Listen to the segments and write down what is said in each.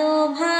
সবাই তো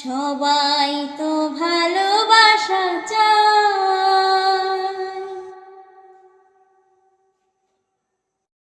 সবাই তো ভালো